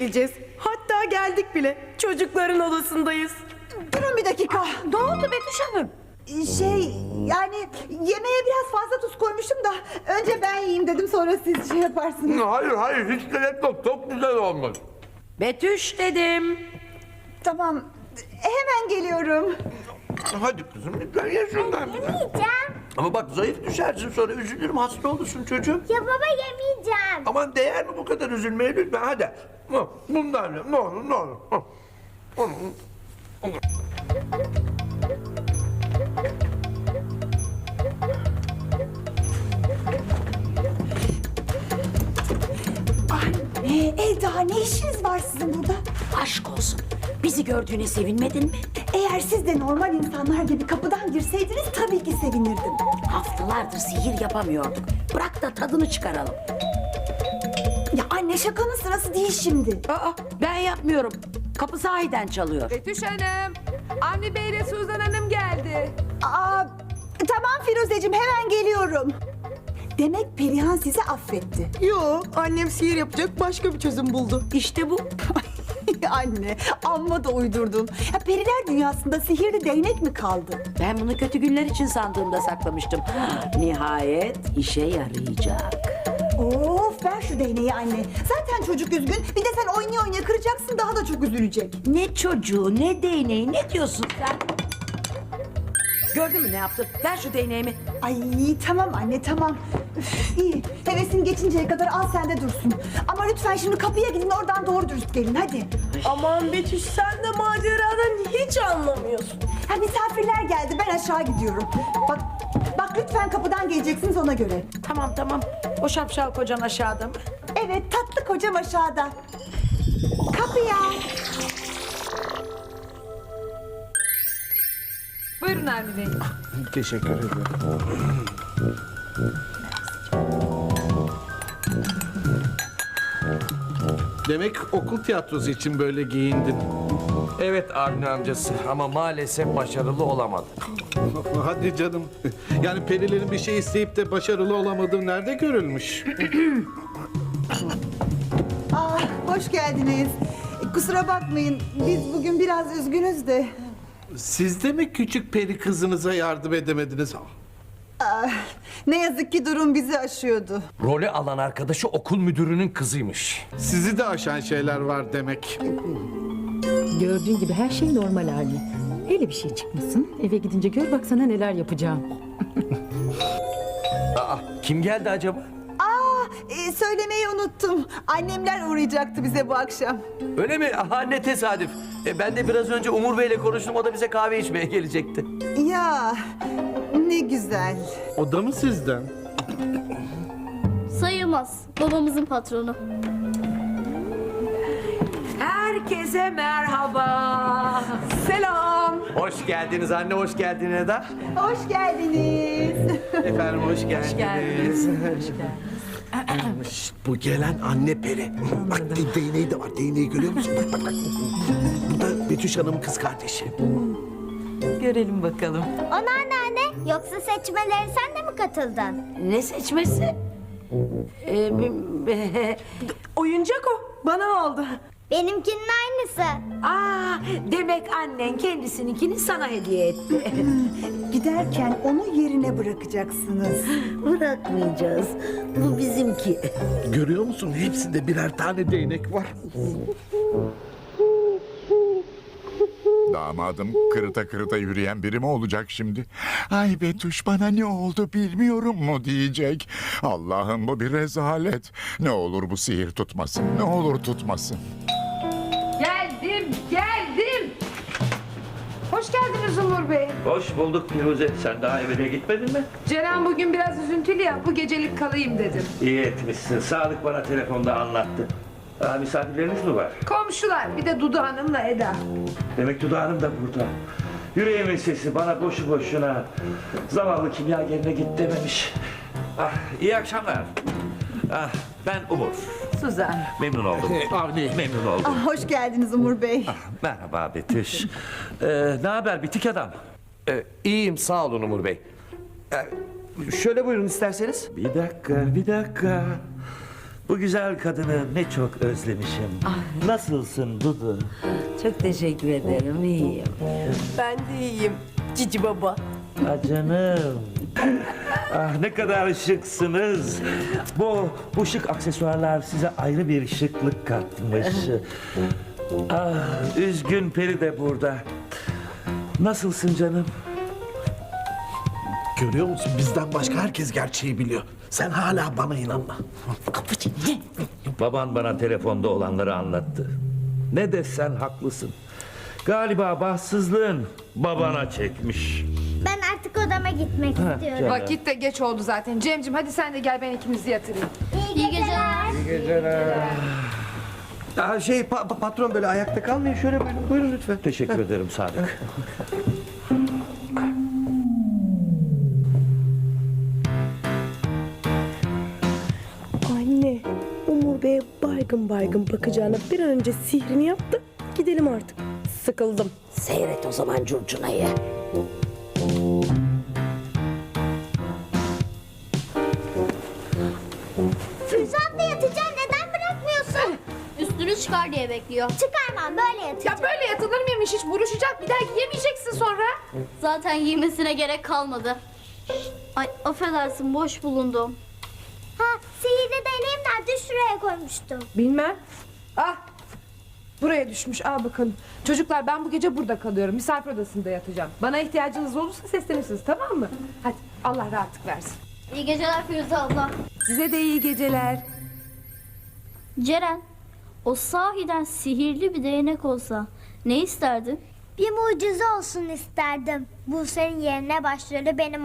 geleceğiz. Hatta geldik bile. Çocukların odasındayız. Durun bir dakika. Ne oldu Betüş Hanım? Şey yani yemeğe biraz fazla tuz koymuşum da önce ben yiyeyim dedim sonra siz şey yaparsınız. Hayır hayır hiç gerek yok. Çok güzel olmuş. Betüş dedim. Tamam hemen geliyorum. Hadi kızım lütfen ye şundan. Yemeyeceğim. Ama bak zayıf düşersin sonra üzülürüm hasta olursun çocuğum. Ya baba yemeyeceğim. Aman değer mi bu kadar üzülmeye lütfen hadi. Bundan ye ne olur ne olur. Hı. Hı. Anne ne işiniz var sizin burada? Aşk olsun. Bizi gördüğüne sevinmedin mi? Eğer siz de normal insanlar gibi kapıdan girseydiniz tabii ki sevinirdim. Haftalardır sihir yapamıyorduk. Bırak da tadını çıkaralım. Ya anne şakanın sırası değil şimdi. Aa, ben yapmıyorum. Kapı sahiden çalıyor. Betüş Hanım, Avni Bey ile Suzan Hanım geldi. Aa, tamam Firuzeciğim hemen geliyorum. Demek Perihan sizi affetti. Yo annem sihir yapacak başka bir çözüm buldu. İşte bu. Anne amma da uydurdun. Ya periler dünyasında sihirli değnek mi kaldı? Ben bunu kötü günler için sandığımda saklamıştım. Nihayet işe yarayacak. Of ver şu değneği anne. Zaten çocuk üzgün. Bir de sen oynaya oynaya kıracaksın daha da çok üzülecek. Ne çocuğu ne değneği ne diyorsun sen? Gördün mü ne yaptı? Ver şu değneğimi. Ay tamam anne tamam. Üf, iyi. Hevesin geçinceye kadar al sende dursun. Ama lütfen şimdi kapıya gidin oradan doğru dürüst gelin hadi. Aman Betüş sen de maceradan hiç anlamıyorsun. Ha misafirler geldi ben aşağı gidiyorum. Bak bak lütfen kapıdan geleceksiniz ona göre. Tamam tamam. O şapşal kocan aşağıda mı? Evet tatlı kocam aşağıda. Kapıya. Buyurun Avni Bey. Teşekkür ederim. Demek okul tiyatrosu için böyle giyindin. Evet Avni amcası ama maalesef başarılı olamadı. Hadi canım. Yani perilerin bir şey isteyip de başarılı olamadığı nerede görülmüş? Aa, hoş geldiniz. Kusura bakmayın biz bugün biraz üzgünüz de. Siz de mi küçük peri kızınıza yardım edemediniz? Aa, ne yazık ki durum bizi aşıyordu. Rolü alan arkadaşı okul müdürünün kızıymış. Sizi de aşan şeyler var demek. Gördüğün gibi her şey normal hali. Hele bir şey çıkmasın. Eve gidince gör baksana neler yapacağım. Aa, kim geldi acaba? Aa, e, söylemeyi unuttum. Annemler uğrayacaktı bize bu akşam. Öyle mi? Aha ne tesadüf. E, ben de biraz önce Umur Bey'le konuştum. O da bize kahve içmeye gelecekti. Ya ne güzel. O da mı sizden? Sayılmaz. Babamızın patronu. Herkese merhaba. Hoş geldiniz anne, hoş geldin Eda. Hoş geldiniz. Efendim hoş geldiniz. Şşt, bu gelen anne peri. Bak de- değneği de var. Değneği görüyor musun? Bak bak bak. Bu da Betüş Hanım'ın kız kardeşi. Görelim bakalım. O anneanne. Yoksa seçmelere sen de mi katıldın? Ne seçmesi? Ee, b- Oyuncak o. Bana aldı. Benimkinin aynısı. Aa, demek annen kendisininkini sana hediye etti. Giderken onu yerine bırakacaksınız. Bırakmayacağız. Bu bizimki. Görüyor musun? Hepsinde birer tane değnek var. Damadım kırıta kırıta yürüyen biri mi olacak şimdi? Ay Betüş bana ne oldu bilmiyorum mu diyecek. Allah'ım bu bir rezalet. Ne olur bu sihir tutmasın. Ne olur tutmasın. Hoş geldiniz Umur Bey. Hoş bulduk Firuze. Sen daha evine gitmedin mi? Ceren bugün biraz üzüntülü ya, bu gecelik kalayım dedim. İyi etmişsin. Sadık bana telefonda anlattı. Aa, misafirleriniz mi var? Komşular, bir de Dudu Hanım'la Eda. Demek Duda Hanım da burada. Yüreğimin sesi bana boşu boşuna zavallı kimyagerine git dememiş. Ah, iyi akşamlar. Ah, ben Umur. Suzan. Memnun oldum. Avni. Memnun oldum. Ah, hoş geldiniz Umur Bey. Merhaba Betüş. Ee, ne haber bitik adam? Ee, iyiyim sağ olun Umur Bey. Ee, şöyle buyurun isterseniz. Bir dakika, bir dakika. Bu güzel kadını ne çok özlemişim. Nasılsın Dudu? Çok teşekkür ederim. iyiyim. Ben de iyiyim. Cici baba. Ah canım. Ah ne kadar şıksınız. Bu bu şık aksesuarlar size ayrı bir şıklık katmış. Ah üzgün Peri de burada. Nasılsın canım? Görüyor musun? Bizden başka herkes gerçeği biliyor. Sen hala bana inanma. Baban bana telefonda olanları anlattı. Ne desen haklısın. Galiba bahtsızlığın babana çekmiş. Artık odama gitmek istiyorum. Vakit de geç oldu zaten. Cemcim hadi sen de gel ben ikimizi yatırayım. İyi geceler. Aa, şey pa- pa- patron böyle ayakta kalmayın şöyle buyurun, buyurun lütfen. Teşekkür ederim Sadık. Anne, Umur Bey'e baygın baygın bakacağına bir an önce sihrini yap da gidelim artık. Sıkıldım. Seyret o zaman curcunayı. Çıkar diye bekliyor. Çıkarmam böyle yatacağım. Ya böyle yatılır mıymış hiç buruşacak bir daha giyemeyeceksin sonra. Zaten giymesine gerek kalmadı. Ay affedersin boş bulundum. Ha sihirli deneyim nerede şuraya koymuştum. Bilmem. Ah buraya düşmüş al bakalım. Çocuklar ben bu gece burada kalıyorum. Misafir odasında yatacağım. Bana ihtiyacınız olursa seslenirsiniz tamam mı? Hadi Allah rahatlık versin. İyi geceler Firuze abla. Size de iyi geceler. Ceren, o sahiden sihirli bir değnek olsa ne isterdin? Bir mucize olsun isterdim. Bu senin yerine başrolü benim